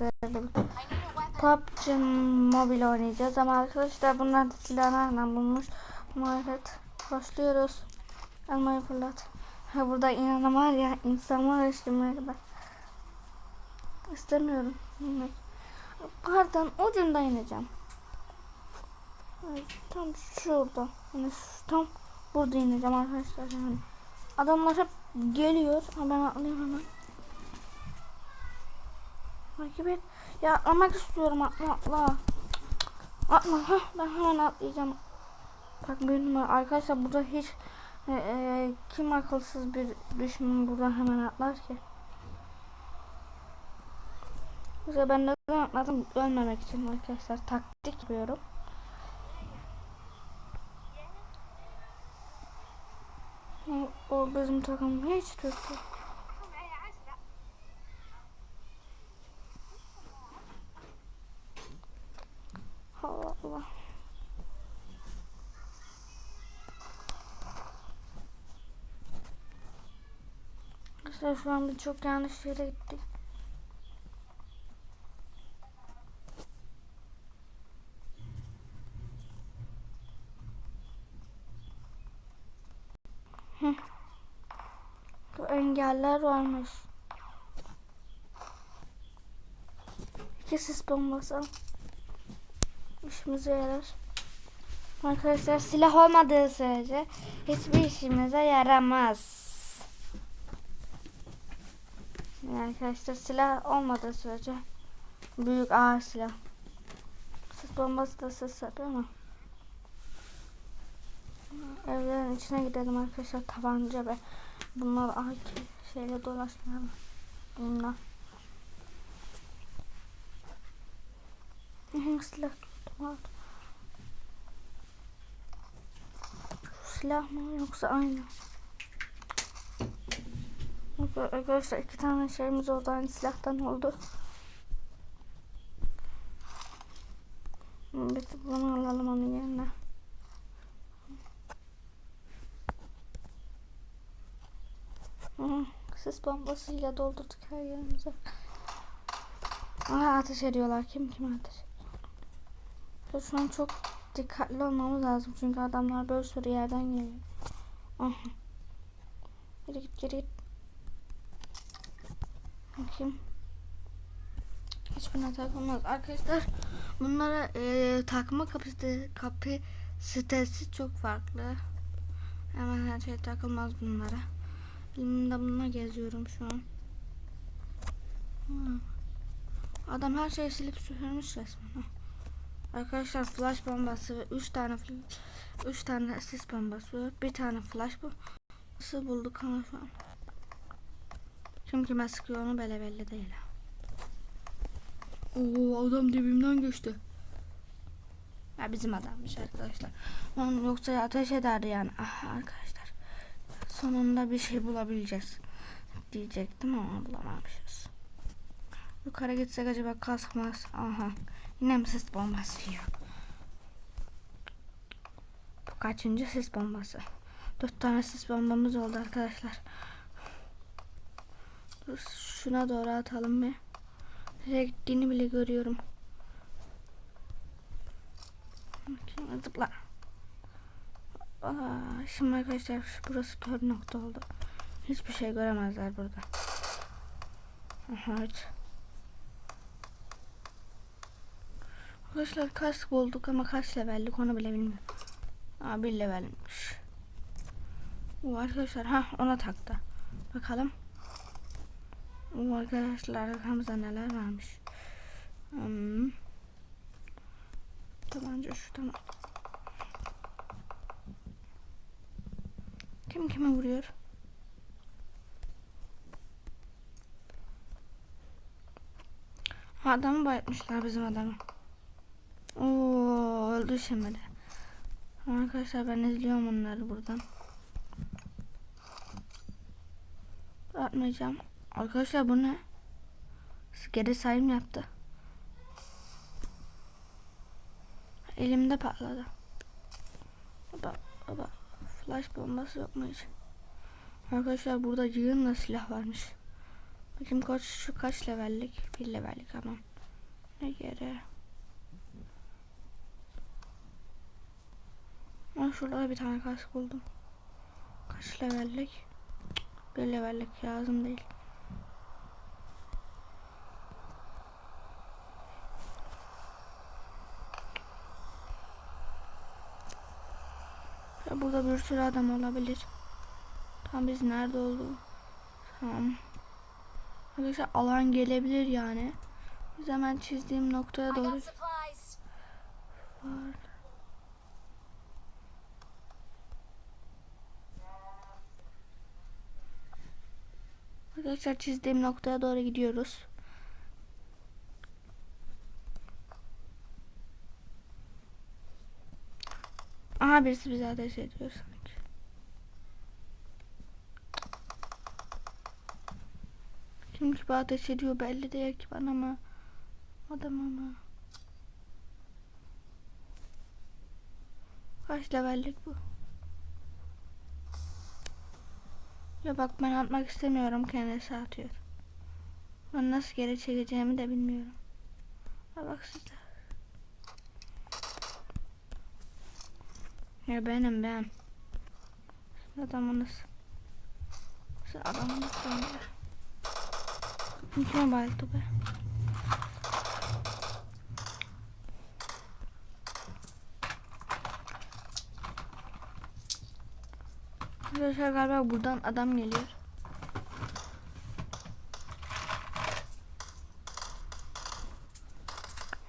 sizlerle PUBG mobil oynayacağız ama arkadaşlar bunlar da silahı nereden bulmuş? Evet başlıyoruz. Elmayı fırlat. Ha burada inan var ya insan var şimdiye kadar. İstemiyorum. Pardon ucunda ineceğim. Tam şurada. Yani tam burada ineceğim arkadaşlar yani. Adamlar hep geliyor. Ha, ben atlayayım hemen. Takip et. Ya atlamak istiyorum atla atla. Atla heh, ben hemen atlayacağım. Bak benim arkadaşlar burada hiç e, e, kim akılsız bir düşman buradan hemen atlar ki. Mesela ben neden atladım ölmemek için arkadaşlar taktik yapıyorum. O, o bizim takım hiç Türk değil. Allah Allah. Arkadaşlar şu an biz çok yanlış yere gittik. Bu engeller varmış. İki sis bombası. İşimize yarar. Arkadaşlar silah olmadığı sürece hiçbir işimize yaramaz. Arkadaşlar silah olmadığı sürece büyük ağır silah. Sis bombası da ses yapıyor ama. Evlerin içine gidelim arkadaşlar tabanca ve bunlar AK şeyle dolaşmayalım. Bunlar. Silah tuttum. Şu silah mı yoksa aynı? Arkadaşlar iki tane şeyimiz oldu aynı silahtan oldu. Biz bunu alalım onun yerine. Sis bombasıyla doldurduk her yerimize. Aa, ateş ediyorlar. Kim kim ateş ediyor? Şu an çok dikkatli olmamız lazım. Çünkü adamlar böyle sürü yerden geliyor. Aha. Geri git geri git. Bakayım. Hiçbirine takılmaz. Arkadaşlar bunlara e, takma kapasite, kapasitesi çok farklı. Hemen her şey takılmaz bunlara. Elimde bununla geziyorum şu an. Hmm. Adam her şeyi silip süpürmüş resmen. Arkadaşlar flash bombası ve 3 tane 3 tane sis bombası ve bir tane flash bombası bulduk ama şu an. Kim kime sıkıyor onu bile belli değil. Oo adam dibimden geçti. Ya bizim adammış arkadaşlar. Onun yoksa ateş ederdi yani. Ah arkadaşlar. Sonunda bir şey bulabileceğiz. Diyecektim ama bulamamışız. Yukarı gitsek acaba kaskmaz. Aha. Yine mi sis bombası yiyor? Bu kaçıncı sis bombası? Dört tane sis bombamız oldu arkadaşlar. Şuna doğru atalım bir. Nereye gittiğini bile görüyorum. Bakayım, Zıpla. Aa, şimdi arkadaşlar burası kör nokta oldu. Hiçbir şey göremezler burada. Evet. Arkadaşlar kask bulduk ama kaç levellik onu bile bilmiyorum. Aa bir levelmiş. Bu arkadaşlar ha ona taktı. Bakalım. Bu arkadaşlar arkamızda neler varmış. Hmm. Tabanca şu tamam. Kim kime vuruyor? Adamı bayatmışlar bizim adamı. Oo öldü şimdi. Arkadaşlar ben izliyorum onları buradan. Atmayacağım. Arkadaşlar bu ne? Geri sayım yaptı. Elimde patladı. Baba, baba. Flash bombası yok mu hiç? Arkadaşlar burada yığınla silah varmış. Bakayım koç şu kaç levellik? Bir levellik ama. Ne geri? Ben şurada bir tane kask buldum. Kaç levellik? Bir levellik lazım değil. Ya burada bir sürü adam olabilir. Tam biz nerede olduğu. Tamam. Arkadaşlar alan gelebilir yani. Biz hemen çizdiğim noktaya doğru var. Arkadaşlar çizdiğim noktaya doğru gidiyoruz. Aha birisi bize ateş ediyor sanki. Kim ki ateş ediyor belli değil ki bana ama adam ama. Kaç levellik bu? Ya bak ben atmak istemiyorum kendisi atıyor. Ben nasıl geri çekeceğimi de bilmiyorum. Ha bak sizde. Ya benim ben. Adamınız. Siz adamınız ben de. Kim bayıldı be? Arkadaşlar galiba buradan adam geliyor.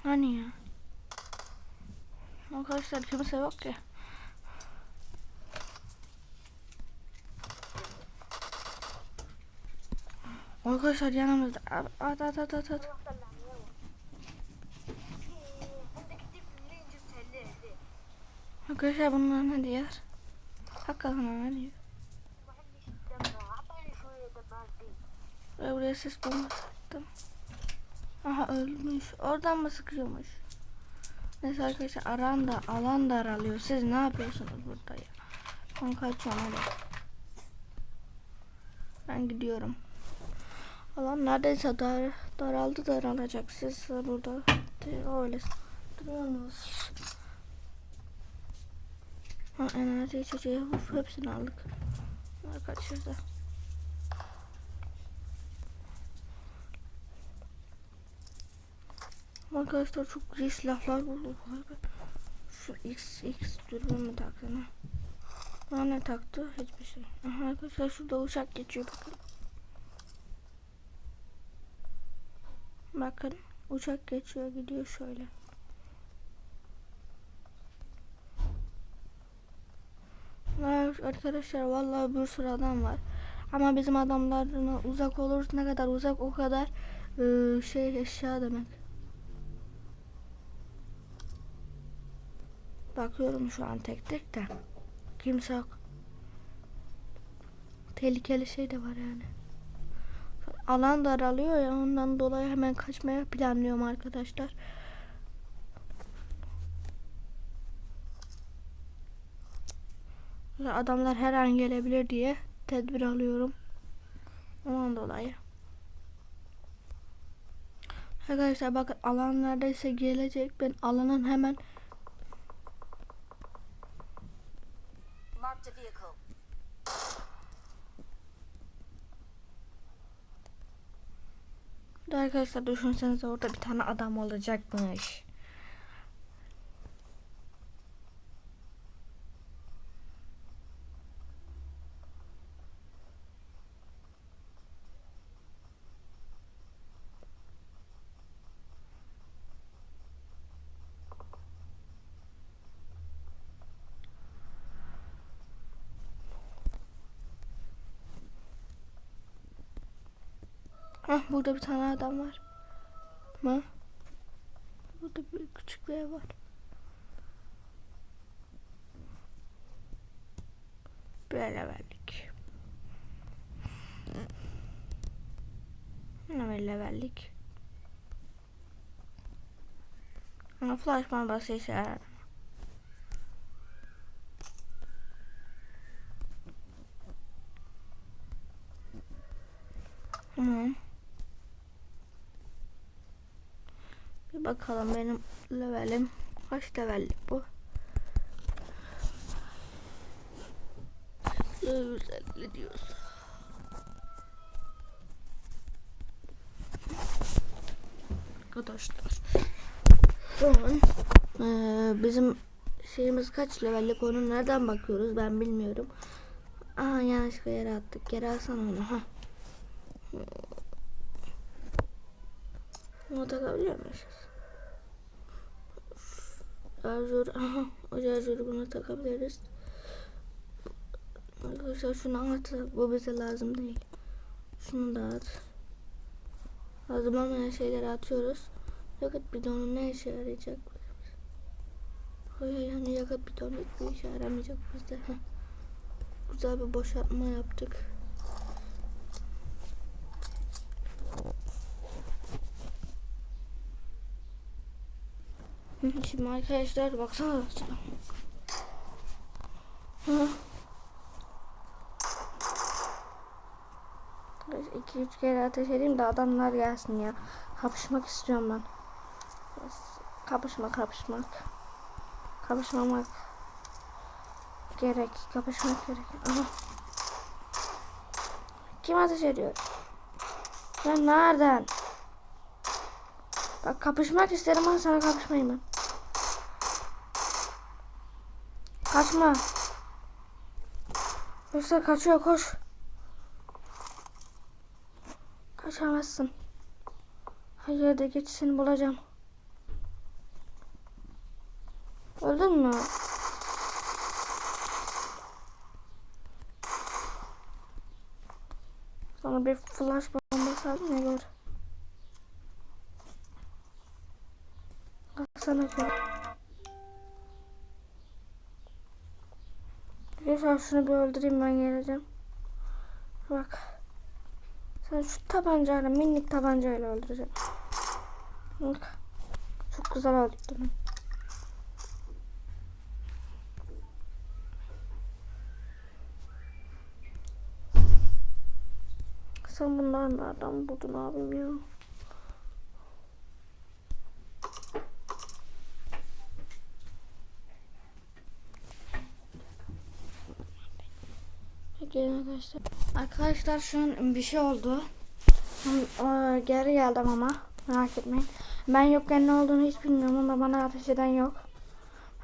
Hani ya? Arkadaşlar kimse yok ki. Arkadaşlar yanımızda. At at at at at. Arkadaşlar bunlar ne diyor? Hakikaten ne diyor? Ve buraya ses bombası attım. Aha ölmüş. Oradan mı sıkıyormuş? Neyse arkadaşlar aran da alan da aralıyor. Siz ne yapıyorsunuz burada ya? Ben kaçıyorum hadi. Ben gidiyorum. Alan neredeyse dar, daraldı daralacak. Siz burada öyle duruyorsunuz. Ha, enerji içeceği uf, hepsini aldık. Bunlar kaçırdı. Arkadaşlar çok güzel silahlar bulduk. Şu X X dürbün mü taktı ne? Bana ne taktı? Hiçbir şey. Aha, arkadaşlar şurada uçak geçiyor bakın. Bakın uçak geçiyor gidiyor şöyle. Var arkadaşlar vallahi bir sürü adam var. Ama bizim adamlarına uzak oluruz ne kadar uzak o kadar ıı, şey eşya demek. Bakıyorum şu an tek tek de. Kimse yok. Tehlikeli şey de var yani. Alan daralıyor ya ondan dolayı hemen kaçmaya planlıyorum arkadaşlar. Adamlar her an gelebilir diye tedbir alıyorum. Ondan dolayı. Arkadaşlar bakın alan neredeyse gelecek. Ben alanın hemen Marked vehicle. Bir de Arkadaşlar düşünsenize orada bir tane adam olacakmış. Hah burada bir tane adam var. Mı? Burada bir küçük bir ev var. Böyle verdik. Böyle verdik. Ama flash bombası işe yarar. Tamam. Bir bakalım benim levelim kaç levellik bu? 150 diyoruz. Arkadaşlar şu an eee, bizim şeyimiz kaç levellik onu nereden bakıyoruz ben bilmiyorum. Aha yanlışlıkla yere attık. Geri alsana onu. Ha. Bunu takabiliyor muyuz? Şarjör. Aha. O şarjörü buna takabiliriz. Arkadaşlar şunu at. Bu bize lazım değil. Şunu da at. Lazım olmayan şeyleri atıyoruz. Yakıt bidonu ne işe yarayacak? Hayır yani yakıt bidonu hiçbir işe yaramayacak bizde. Güzel bir boşaltma yaptık. Şimdi arkadaşlar baksana. Hı. Arkadaşlar iki üç kere ateş edeyim de adamlar gelsin ya. Kapışmak istiyorum ben. Kapışmak kapışmak. Kapışmamak gerek. Kapışmak gerek. Aha. Kim ateş ediyor? Ya nereden? Bak kapışmak isterim ama sana kapışmayayım ben. Kaçma. Yoksa kaçıyor koş. Kaçamazsın. Hayır de geç seni bulacağım. Öldün mü? Sana bir flash bombası aldım ya gör. Baksana şöyle. Arkadaşlar şunu bir öldüreyim ben geleceğim. Bak. Sen şu tabancayla minik tabancayla öldüreceğim. Bak. Çok güzel öldürdüm. Sen bunları nereden buldun abim ya? Gelin arkadaşlar. Arkadaşlar şu an bir şey oldu. Ee, Geri geldim ama merak etmeyin. Ben yokken ne olduğunu hiç bilmiyorum ama bana ateş eden yok.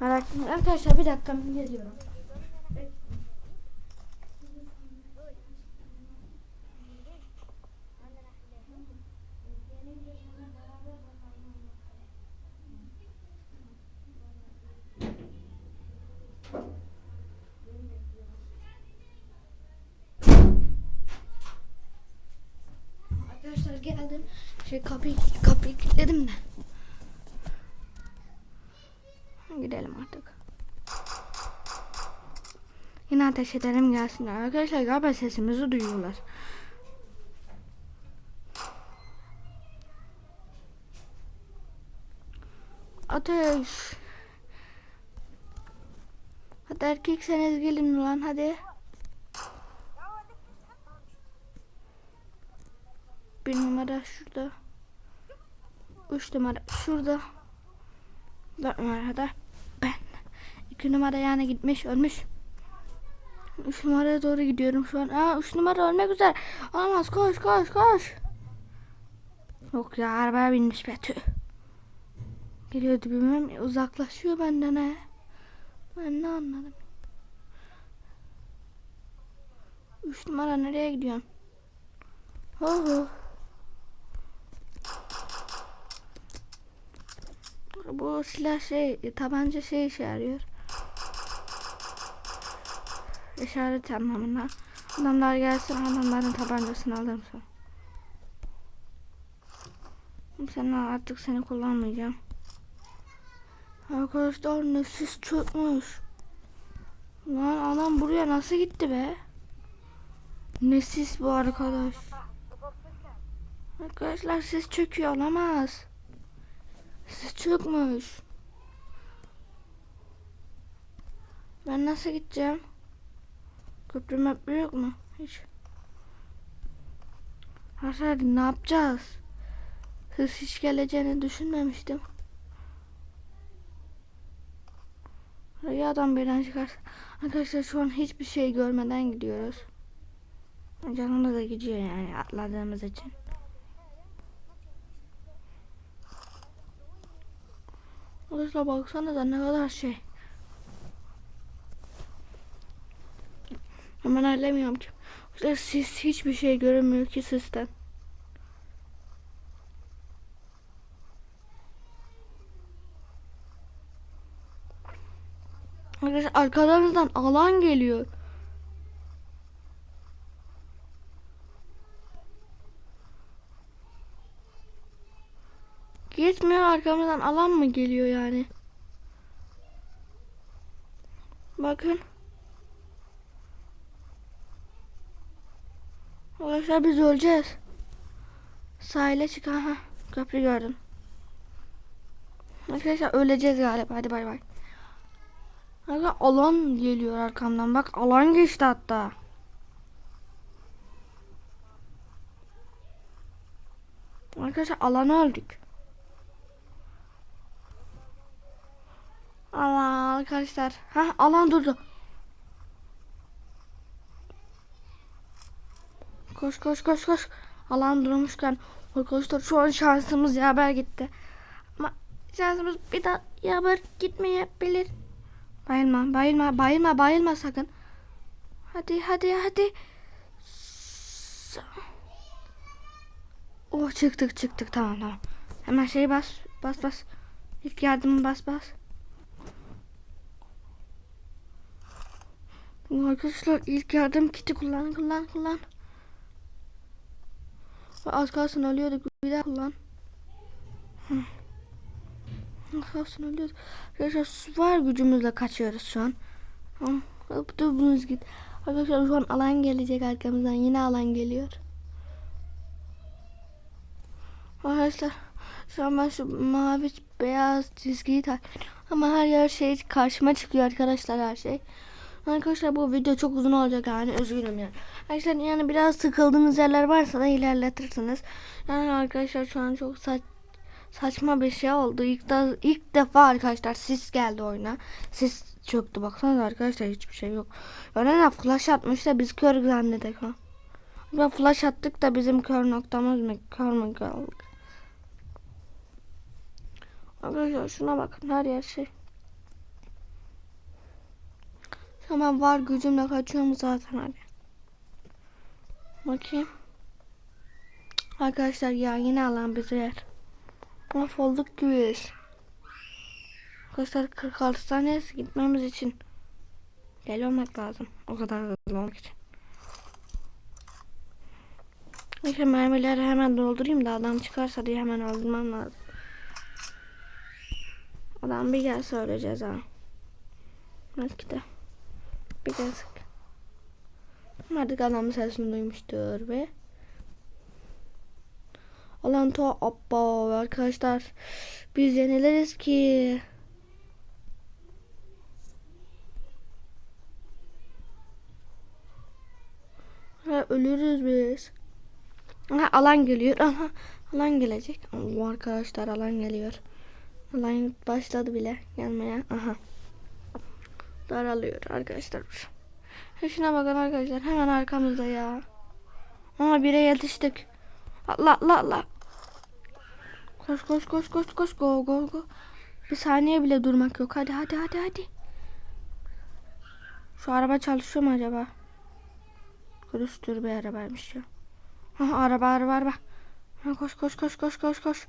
Merak etmeyin. Arkadaşlar bir dakika geliyorum. Arkadaşlar geldim. Şey kapıyı kapıyı kilitledim de. Gidelim artık. Yine ateş edelim gelsinler. Arkadaşlar galiba sesimizi duyuyorlar. Ateş. Hadi erkekseniz gelin ulan hadi. Bir numara şurada. Üç numara şurada. Dört numarada ben. İki numara yani gitmiş ölmüş. Üç numaraya doğru gidiyorum şu an. Aa üç numara ölmek üzere. Olmaz koş koş koş. Yok ya arabaya binmiş be tüh. Geliyor dibime uzaklaşıyor benden he. Ben ne anladım. Üç numara nereye gidiyorsun? Oho. Bu silah şey tabanca şey işe yarıyor. İşaret anlamında. Adamlar gelsin adamların tabancasını alırım sonra. Sen artık seni kullanmayacağım. Arkadaşlar nefis çökmüş. Lan adam buraya nasıl gitti be? Nesis bu arkadaş. Arkadaşlar ses çöküyor olamaz. Ses çökmüş. Ben nasıl gideceğim? Köprü möprü yok mu? Hiç. Arkadaşlar ne yapacağız? Hız hiç geleceğini düşünmemiştim. Rüyadan birden çıkar. Arkadaşlar şu an hiçbir şey görmeden gidiyoruz. Canımız da gidiyor yani atladığımız için. Arkadaşlar baksana da ne kadar şey. Hemen hallemiyorum ki. Arkadaşlar siz hiçbir şey görünmüyor ki sizden. Arkadaşlar arkalarınızdan alan geliyor. Gitmiyor arkamızdan alan mı geliyor yani? Bakın. Arkadaşlar biz öleceğiz. Sahile çık. Aha, köprü gördüm. Arkadaşlar öleceğiz galiba. Hadi bay bay. Arkadaşlar alan geliyor arkamdan. Bak alan geçti hatta. Arkadaşlar alanı öldük. Allah arkadaşlar. Ha alan durdu. Koş koş koş koş. Alan durmuşken arkadaşlar şu an şansımız yaver gitti. Ama şansımız bir daha yaver gitmeyebilir. Bayılma bayılma bayılma bayılma sakın. Hadi hadi hadi. Oh çıktık çıktık tamam tamam. Hemen şey bas bas bas. İlk yardımı bas bas. Arkadaşlar ilk yardım kiti kullan kullan kullan. Az kalsın ölüyorduk bir daha kullan. Az kalsın ölüyorduk. Arkadaşlar süper gücümüzle kaçıyoruz şu an. Dümdüz git. Arkadaşlar şu an alan gelecek arkamızdan. Yine alan geliyor. Arkadaşlar şu an ben şu mavi beyaz çizgiyi takip Ama her yer şey karşıma çıkıyor arkadaşlar her şey. Arkadaşlar bu video çok uzun olacak yani üzgünüm yani. Arkadaşlar yani biraz sıkıldığınız yerler varsa da ilerletirsiniz. Yani arkadaşlar şu an çok saç saçma bir şey oldu. İlk, da, ilk defa arkadaşlar sis geldi oyuna. Sis çöktü baksanıza arkadaşlar hiçbir şey yok. Öyle flash atmış da biz kör zannedek ha. Ya flash attık da bizim kör noktamız mı kör mü kaldık? Arkadaşlar şuna bakın her yer şey. Hemen var gücümle kaçıyorum zaten hadi. Bakayım. Arkadaşlar ya yine alan bize yer. Mahvolduk gibiyiz. Arkadaşlar 46 saniye gitmemiz için deli olmak lazım. O kadar hızlı olmak için. Neyse mermileri hemen doldurayım da adam çıkarsa diye hemen öldürmem lazım. Adam bir gelse öleceğiz ha. Belki de. De sık. Artık adamın sesini duymuştur ve Alan to abba arkadaşlar. Biz yenileriz ki. Ha, ölürüz biz. Ha, alan geliyor aha alan gelecek. Allah arkadaşlar alan geliyor. Alan başladı bile. Gelmeye aha daralıyor arkadaşlar. Şuna bakın arkadaşlar hemen arkamızda ya. Ama bire yetiştik. Atla atla atla koş koş koş koş koş go go go. Bir saniye bile durmak yok. Hadi hadi hadi hadi. Şu araba çalışıyor mu acaba? Kırıştır bir arabaymış ya. Ha, araba araba araba. Ha, koş koş koş koş koş koş.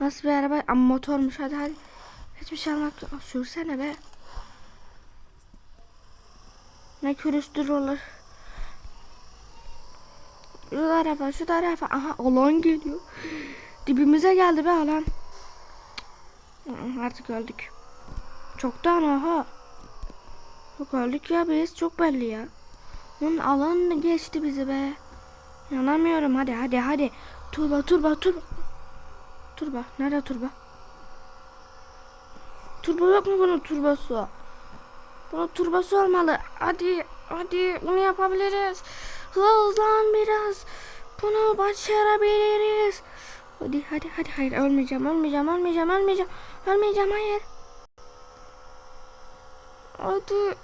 Nasıl bir araba? Ama motormuş hadi hadi. Hiçbir şey almak sürsene be ne kürüstür olur. Şu tarafa şu tarafa. Aha alan geliyor. Dibimize geldi be alan. Artık öldük. Çoktan aha. Çok öldük ya biz. Çok belli ya. Onun alan geçti bizi be. Yanamıyorum hadi hadi hadi. Turba turba turba. Turba. Nerede turba? Turba yok mu bunun turbası? Bunun turbası olmalı. Hadi hadi bunu yapabiliriz. Hızlan biraz. Bunu başarabiliriz. Hadi hadi hadi hayır ölmeyeceğim ölmeyeceğim ölmeyeceğim ölmeyeceğim ölmeyeceğim hayır. Hadi.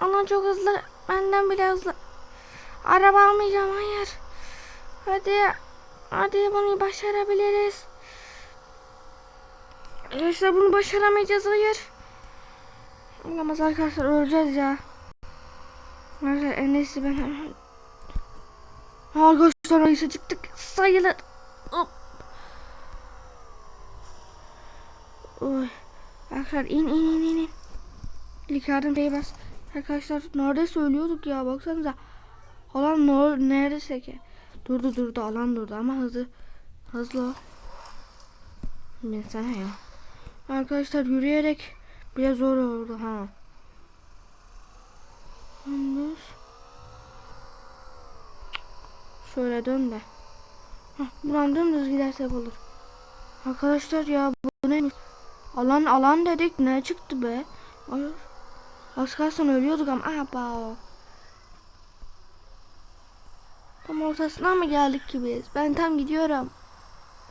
Aman çok hızlı. Benden bile hızlı. Araba almayacağım hayır. Hadi. Hadi bunu başarabiliriz. Arkadaşlar bunu başaramayacağız hayır. Olamaz arkadaşlar öleceğiz ya. Arkadaşlar en iyisi ben hemen. Arkadaşlar neyse çıktık sayılır. Hop. Oy. Arkadaşlar in in in in. in. İlk yardım bas. Arkadaşlar nerede söylüyorduk ya baksanıza. Alan ne neredeyse ki. Durdu durdu alan durdu ama hızlı. Hızlı o. Binsene ya. Arkadaşlar yürüyerek bile zor oldu ha. Yalnız. Şöyle dön de. Hah, buradan dümdüz gidersek olur. Arkadaşlar ya bu neymiş? Alan alan dedik ne çıktı be? Hayır. Az kalsın ölüyorduk ama aha Tam ortasına mı geldik ki biz? Ben tam gidiyorum.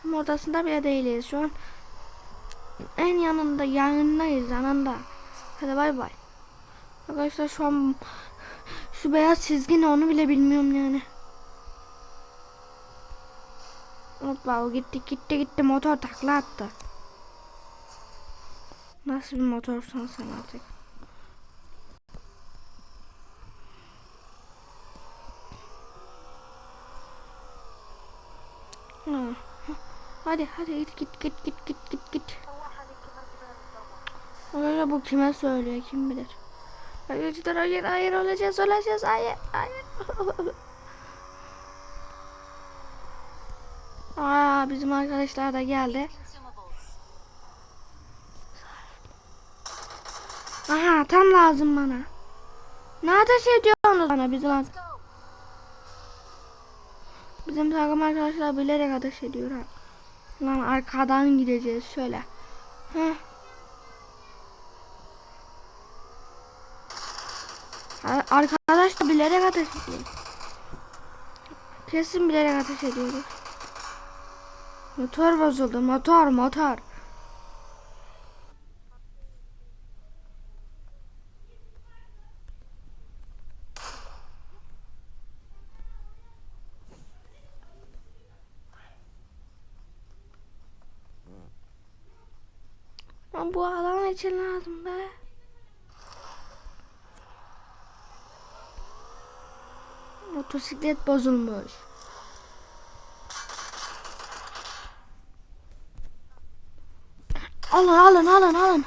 Tam ortasında bile değiliz şu an. En yanında yanındayız yanında. Hadi bay bay. Arkadaşlar şu an şu beyaz çizgi ne onu bile bilmiyorum yani. Hoppa o gitti gitti gitti motor takla attı. Nasıl bir motorsan sen artık. Ha. Hadi hadi git git git git git git. Öyle bu kime söylüyor kim bilir. Hayır cidden hayır hayır öleceğiz öleceğiz hayır hayır. Aa bizim arkadaşlar da geldi. Aha tam lazım bana. Ne ateş ediyorsunuz bana bizim ar- Bizim takım arkadaşlar bilerek ateş ediyor ha. Lan arkadan gideceğiz şöyle. Heh. Arkadaş da bilerek ateş ediyor. Kesin bilerek ateş ediyoruz. Motor bozuldu. Motor motor. Ama bu alan için lazım be. Motosiklet bozulmuş. Alın alın alın alın.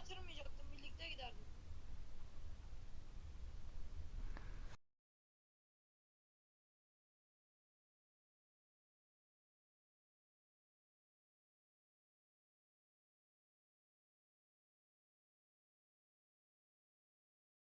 Motoru kaçırmayacaktım.